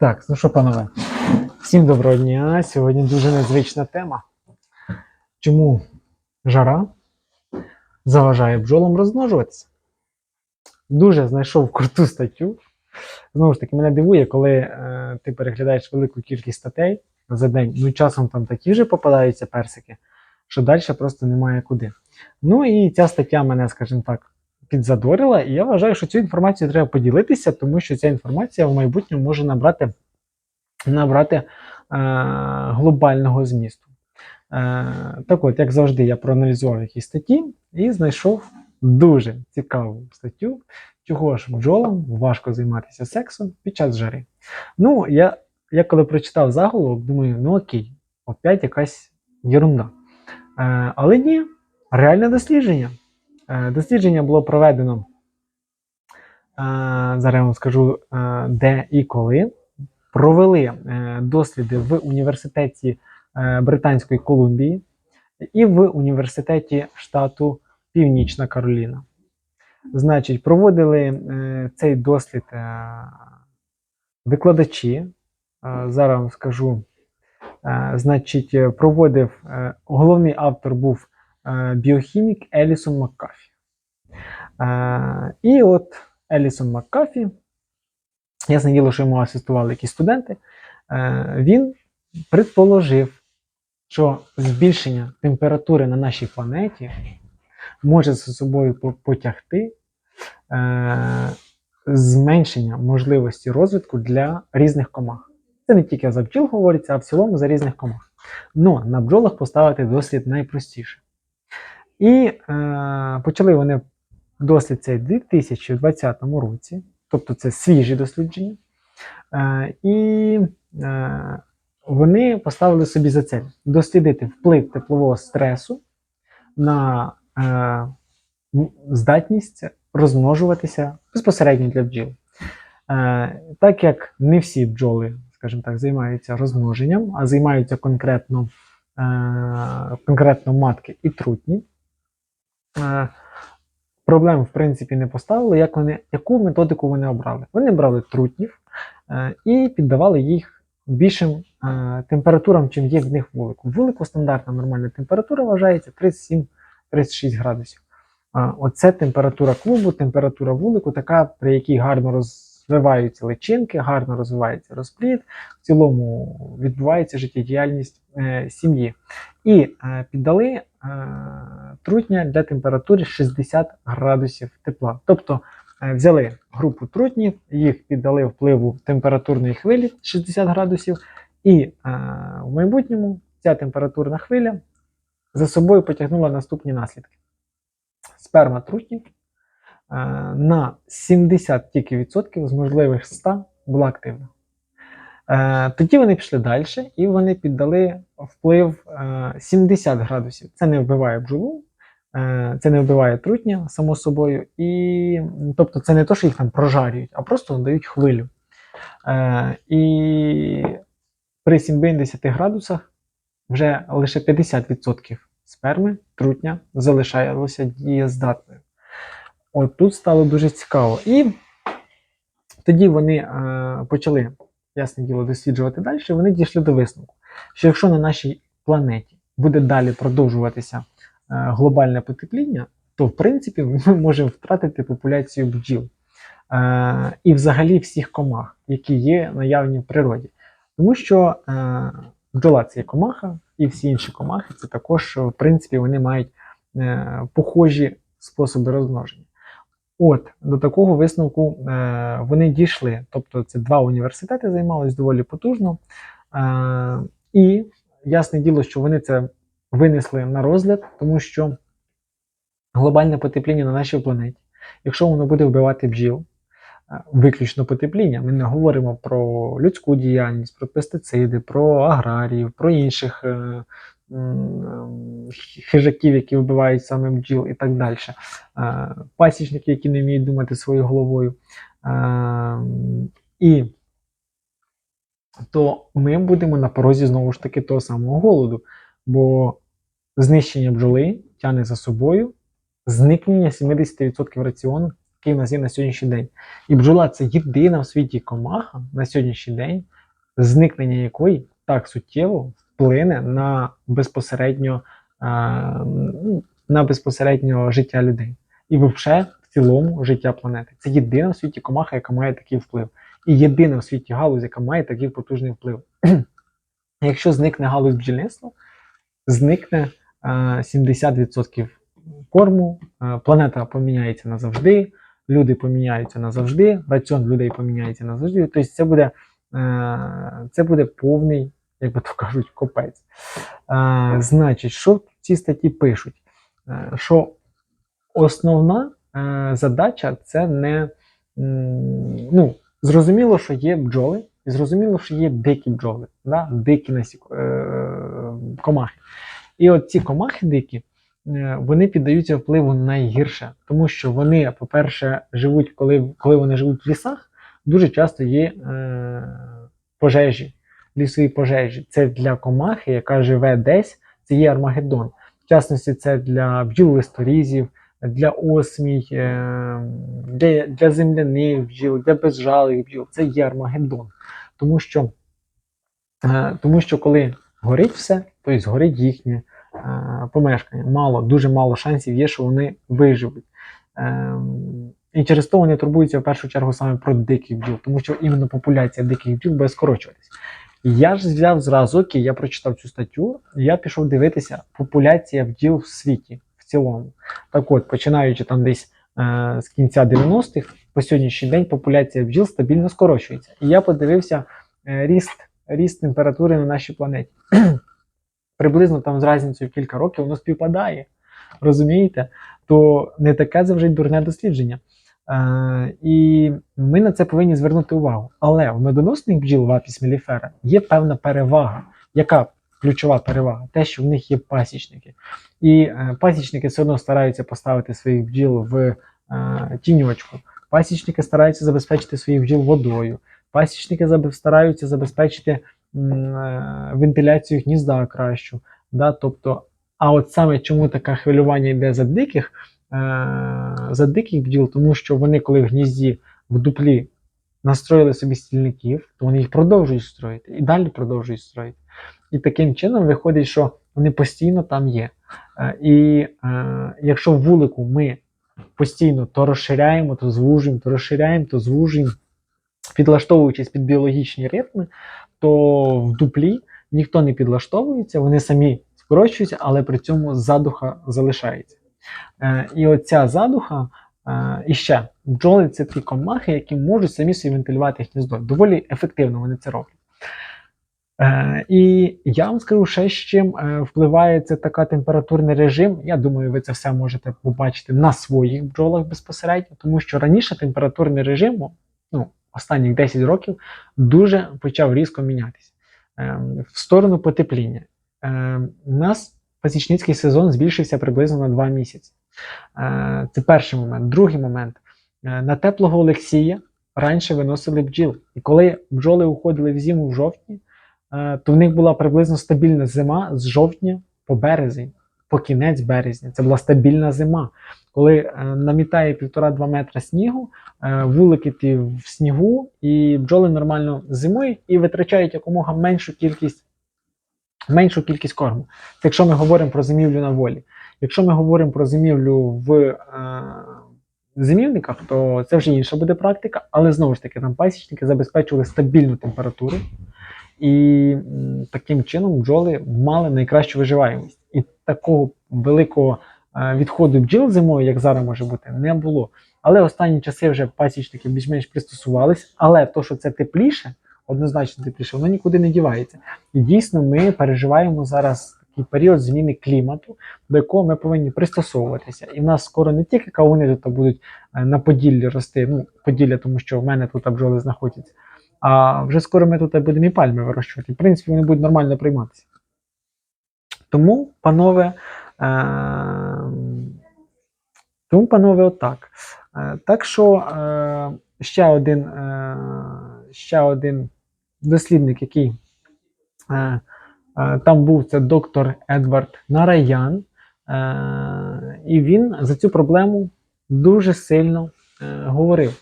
Так, ну що, панове, всім доброго дня. Сьогодні дуже незвична тема. Чому жара заважає бджолам розмножуватися? Дуже знайшов круту статтю. Знову ж таки, мене дивує, коли е, ти переглядаєш велику кількість статей за день. Ну, часом там такі вже попадаються персики, що далі просто немає куди. Ну і ця стаття мене, скажімо так, підзадорила, і я вважаю, що цю інформацію треба поділитися, тому що ця інформація в майбутньому може набрати, набрати е, глобального змісту. Е, так от, як завжди, я проаналізував якісь статті і знайшов дуже цікаву статтю, чого ж бджолам важко займатися сексом під час жари. Ну, я, я коли прочитав заголовок, думаю, ну окей, опять якась ерунда. Е, але ні, реальне дослідження. Е, Дослідження було проведено, е, зараз я вам скажу, е, де і коли. Провели досліди в університеті Британської Колумбії і в університеті штату Північна Кароліна. Значить, проводили цей дослід викладачі. Зараз вам скажу. Значить, проводив головний автор був біохімік Елісон Маккафі. Е, І от Елісон Маккафі, ясне діло, що йому асистували якісь студенти, е, він предположив, що збільшення температури на нашій планеті може за собою потягти е, зменшення можливості розвитку для різних комах. Це не тільки за бджіл говориться, а в цілому за різних комах. Но на бджолах поставити дослід найпростіше. І е, почали вони дослід цей у 2020 році, тобто це свіжі дослідження. Е, і е, вони поставили собі за цель дослідити вплив теплового стресу на е, здатність розмножуватися безпосередньо для бджіл. Е, так як не всі бджоли, скажімо так, займаються розмноженням, а займаються конкретно, е, конкретно матки і трутні, проблем в принципі не поставили, як вони, яку методику вони обрали. Вони брали трутнів е, і піддавали їх більшим е, температурам, чим є в них вулику. Вулику стандартна нормальна температура вважається 37-36 градусів. Оце температура клубу, температура вулику, така, при якій гарно розвиваються личинки, гарно розвивається розплід, в цілому відбувається життєдіяльність е, сім'ї. І е, піддали е, трутня для температури 60 градусів тепла. Тобто е, взяли групу трутнів, їх піддали впливу температурної хвилі 60 градусів, і е, в майбутньому ця температурна хвиля за собою потягнула наступні наслідки. Сперма трутнів е, на 70 тільки відсотків з можливих 100 була активна. Тоді вони пішли далі і вони піддали вплив е, 70 градусів. Це не вбиває бджолу, це не вбиває трутня, само собою. І, тобто це не то, що їх там прожарюють, а просто надають хвилю. Е, І при 70 градусах вже лише 50% сперми трутня залишалося дієздатною. От тут стало дуже цікаво. І тоді вони е, почали, ясне діло, досліджувати далі. Вони дійшли до висновку, що якщо на нашій планеті буде далі продовжуватися е, глобальне потепління, то в принципі ми можемо втратити популяцію бджіл е, і взагалі всіх комах, які є наявні в природі. Тому що е, бджола це є комаха, і всі інші комахи це також, в принципі, вони мають е, похожі способи розмноження. От, до такого висновку е, вони дійшли. Тобто, це два університети займалися доволі потужно. Е, і ясне діло, що вони це винесли на розгляд, тому що глобальне потепління на нашій планеті, якщо воно буде вбивати бджіл, е, виключно потепління, ми не говоримо про людську діяльність, про пестициди, про аграріїв, про інших е, хижаків, які вбивають саме бджіл і так далі. Е, Пасічники, які не вміють думати своєю головою. І то ми будемо на порозі знову ж таки того самого голоду, бо знищення бджоли тягне за собою зникнення 70% раціону який у нас є на сьогоднішній день. І бджола це єдина в світі комаха на сьогоднішній день, зникнення якої так суттєво вплине на безпосередньо, на безпосередньо життя людей. І взагалі в цілому життя планети. Це єдина в світі комаха, яка має такий вплив. І єдина в світі галузь, яка має такий потужний вплив. Якщо зникне галузь бджільництва, зникне 70% корму, е, планета поміняється назавжди, люди поміняються назавжди, раціон людей поміняється назавжди. Тобто це буде, е, це буде повний, як би то кажуть, копець. Е, Значить, що в цій статті пишуть? Е, Що основна е, задача це не ну, зрозуміло, що є бджоли, і зрозуміло, що є дикі бджоли, да? дикі насік... е, комахи. І от ці комахи дикі, е, вони піддаються впливу найгірше, тому що вони, по-перше, живуть, коли, коли вони живуть в лісах, дуже часто є е, пожежі, лісові пожежі. Це для комахи, яка живе десь, це є Армагеддон. В частності, це для бджіл листорізів, для осмій, е, для, для земляних бджіл, для безжалих бджіл. Це є Армагеддон. Тому що, е, тому що коли горить все, то згорить їхнє е, помешкання. Мало, дуже мало шансів є, що вони виживуть. Ем, і через то вони турбуються в першу чергу саме про диких бджіл, тому що іменно популяція диких бджіл буде скорочуватись. Я ж взяв зразу, окей, я прочитав цю статтю, і я пішов дивитися популяція бджіл в світі в цілому. Так от, починаючи там десь е, з кінця 90-х, по сьогоднішній день популяція бджіл стабільно скорочується. І я подивився е, ріст, ріст температури на нашій планеті. Приблизно там з різницею в кілька років воно співпадає. Розумієте? То не таке вже дурне дослідження. Е, і ми на це повинні звернути увагу. Але в медоносних бджіл в апіс меліфера є певна перевага. Яка ключова перевага? Те, що в них є пасічники. І е, пасічники все одно стараються поставити своїх бджіл в е, тіньочку. Пасічники стараються забезпечити своїх бджіл водою. Пасічники стараються забезпечити вентиляцію гнізда кращу. Да? Тобто, а от саме чому таке хвилювання йде за диких, е, за диких бджіл, тому що вони, коли в гнізді в дуплі настроїли собі стільників, то вони їх продовжують строїти і далі продовжують строїти. І таким чином виходить, що вони постійно там є. Е, І е, якщо в вулику ми постійно то розширяємо, то звужуємо, то розширяємо, то звужуємо, підлаштовуючись під біологічні ритми, то в дуплі ніхто не підлаштовується, вони самі скорочуються, але при цьому задуха залишається. Е, І оця задуха, е, і ще бджоли це ті комахи, які можуть самі собі вентилювати гніздо. Доволі ефективно вони це роблять. Е, і я вам скажу ще з чим е, впливає це така температурний режим. Я думаю, ви це все можете побачити на своїх бджолах безпосередньо, тому що раніше температурний режим, ну, останніх 10 років, дуже почав різко мінятися е, в сторону потепління. Е, у нас пасічницький сезон збільшився приблизно на 2 місяці. Е, це перший момент. Другий момент. Е, на теплого Олексія раніше виносили бджіл. І коли бджоли уходили в зиму в жовтні, е, то в них була приблизно стабільна зима з жовтня по березень, по кінець березня. Це була стабільна зима. Коли е, намітає півтора-два метра снігу, е, вулики в снігу, і бджоли нормально зимують і витрачають якомога меншу кількість, меншу кількість корму. Це якщо ми говоримо про зимівлю на волі. Якщо ми говоримо про зимівлю в е, зимівниках, то це вже інша буде практика, але знову ж таки там пасічники забезпечували стабільну температуру, і таким чином бджоли мали найкращу виживаємість. Такого великого е, відходу бджіл зимою, як зараз може бути, не було. Але останні часи вже пасічники більш-менш пристосувались, але то, що це тепліше, однозначно тепліше, воно нікуди не дівається. І дійсно ми переживаємо зараз такий період зміни клімату, до якого ми повинні пристосовуватися. І в нас скоро не тільки кавуни тут будуть е, на Поділлі рости, ну, Поділля, тому що в мене тут бджоли знаходяться. А вже скоро ми тут будемо і пальми вирощувати. В принципі, вони будуть нормально прийматися. Тому, панове, е- тому, панове, отак. Е, так що е, ще один, е, ще один дослідник, який е, е, там був, це доктор Едвард Нараян. Е, і він за цю проблему дуже сильно говорив.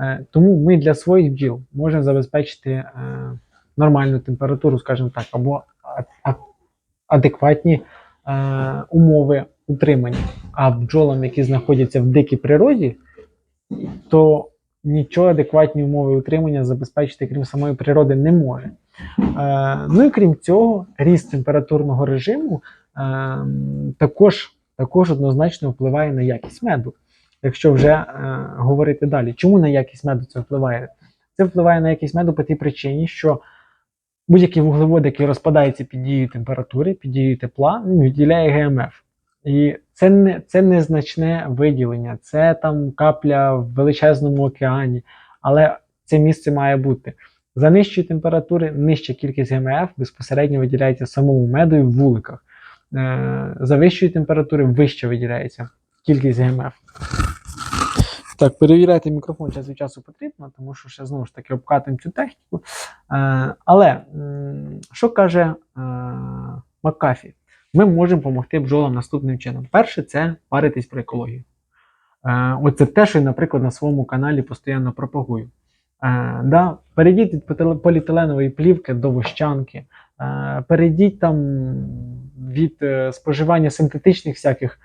Е, тому ми для своїх бджіл можемо забезпечити е, нормальну температуру, скажімо так, або адекватні е, умови утримання. А бджолам, які знаходяться в дикій природі, то нічого адекватні умови утримання забезпечити, крім самої природи, не може. Е, ну і крім цього, ріст температурного режиму е, також, також однозначно впливає на якість меду. Якщо вже е, говорити далі, чому на якість меду це впливає? Це впливає на якість меду по тій причині, що будь-який вуглевод, який розпадається під дією температури, під дією тепла, він виділяє ГМФ. І це не це незначне виділення, це там капля в величезному океані, але це місце має бути. За нижчої температури нижча кількість ГМФ безпосередньо виділяється самому меду і в вуликах. Е, За вищої температури вище виділяється кількість ГМФ. Так, перевіряти мікрофон час від часу потрібно, тому що ще знову ж таки обкатуємо цю техніку. Е, але що каже е, Макафі? Ми можемо допомогти бджолам наступним чином. Перше, це паритись про екологію. Е, оце те, що я, наприклад, на своєму каналі постійно пропагую. Е, да, перейдіть від поліетиленової плівки до вощанки, е, перейдіть там від е, споживання синтетичних всяких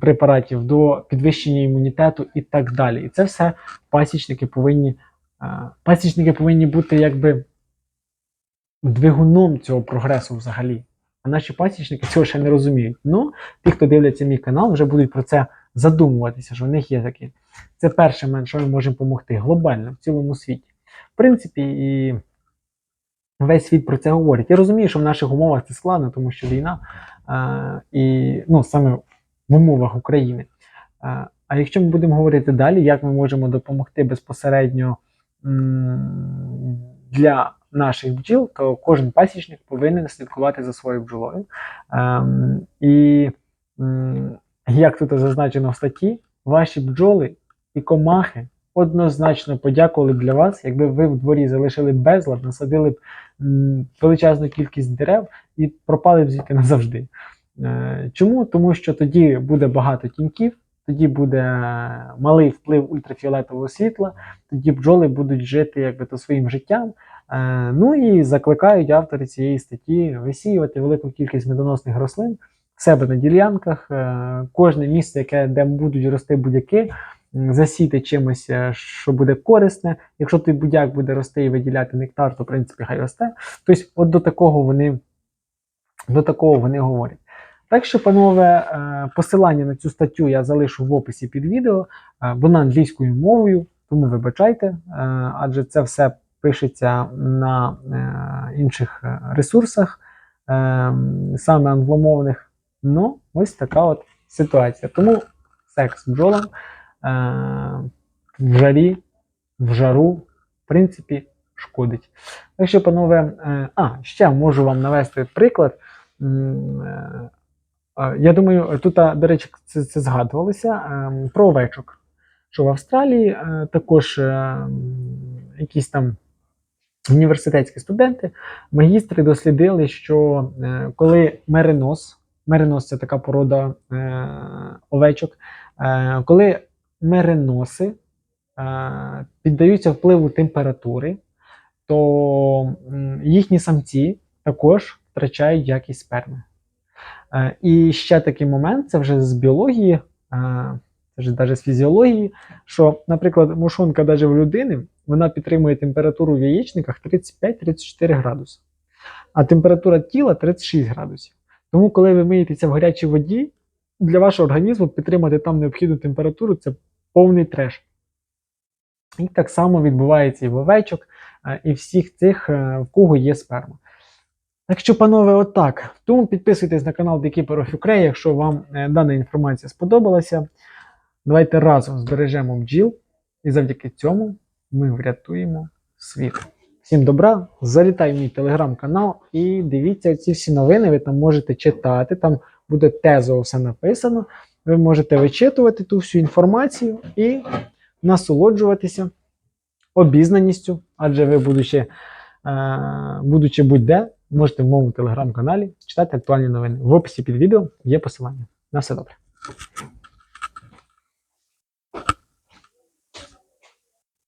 препаратів до підвищення імунітету і так далі. І це все пасічники повинні, е, пасічники повинні бути якби двигуном цього прогресу взагалі. А наші пасічники цього ще не розуміють. Ну, ті, хто дивляться мій канал, вже будуть про це задумуватися, що в них є такі. Це перше, мен, що ми можемо допомогти глобально в цілому світі. В принципі, і весь світ про це говорить. Я розумію, що в наших умовах це складно, тому що війна е, і ну, саме в умовах України. А якщо ми будемо говорити далі, як ми можемо допомогти безпосередньо для наших бджіл, то кожен пасічник повинен слідкувати за своєю бджолою. І як тут зазначено в статті, ваші бджоли і комахи однозначно подякували б для вас, якби ви в дворі залишили безлад, насадили б величезну кількість дерев і пропали б звідти назавжди. Е, Чому? Тому що тоді буде багато тіньків, тоді буде малий вплив ультрафіолетового світла, тоді бджоли будуть жити якби то своїм життям. Е, Ну і закликають автори цієї статті висіювати велику кількість медоносних рослин в себе на ділянках, е, кожне місце, яке де будуть рости будяки, м, засійте чимось, що буде корисне. Якщо той будяк буде рости і виділяти нектар, то в принципі хай росте. Тобто, от до такого вони, до такого вони говорять. Так що, панове, е, посилання на цю статтю я залишу в описі під відео. Е, Вона англійською мовою, тому вибачайте, е, адже це все пишеться на інших ресурсах, саме англомовних. Ну, ось така от ситуація. Тому секс бджолам в жарі, в жару, в принципі, шкодить. Так що, панове, а, ще можу вам навести приклад. Я думаю, тут, до речі, це, це згадувалося е, про овечок. Що в Австралії е, також е, якісь там університетські студенти, магістри дослідили, що е, коли меринос, меринос це така порода овечок, коли мериноси піддаються впливу температури, то їхні самці також втрачають якість сперми. Е, І ще такий момент, це вже з біології, е, навіть з фізіології, що, наприклад, мушонка навіть в людини вона підтримує температуру в яєчниках 35-34 градуси, а температура тіла 36 градусів. Тому, коли ви миєтеся в гарячій воді, для вашого організму підтримати там необхідну температуру це повний треш. І так само відбувається і в овечок, е, і всіх цих, е, в кого є сперма. Так що, панове, отак. Тому підписуйтесь на канал Ukraine, якщо вам е, дана інформація сподобалася. Давайте разом збережемо бджіл, і завдяки цьому ми врятуємо світ. Всім добра, залітай в мій телеграм-канал і дивіться ці всі новини, ви там можете читати, там буде тезово все написано. Ви можете вичитувати ту всю інформацію і насолоджуватися обізнаністю, адже ви, будучи, е, будучи будь-де, можете в моєму телеграм-каналі читати актуальні новини. В описі під відео є посилання. На все добре.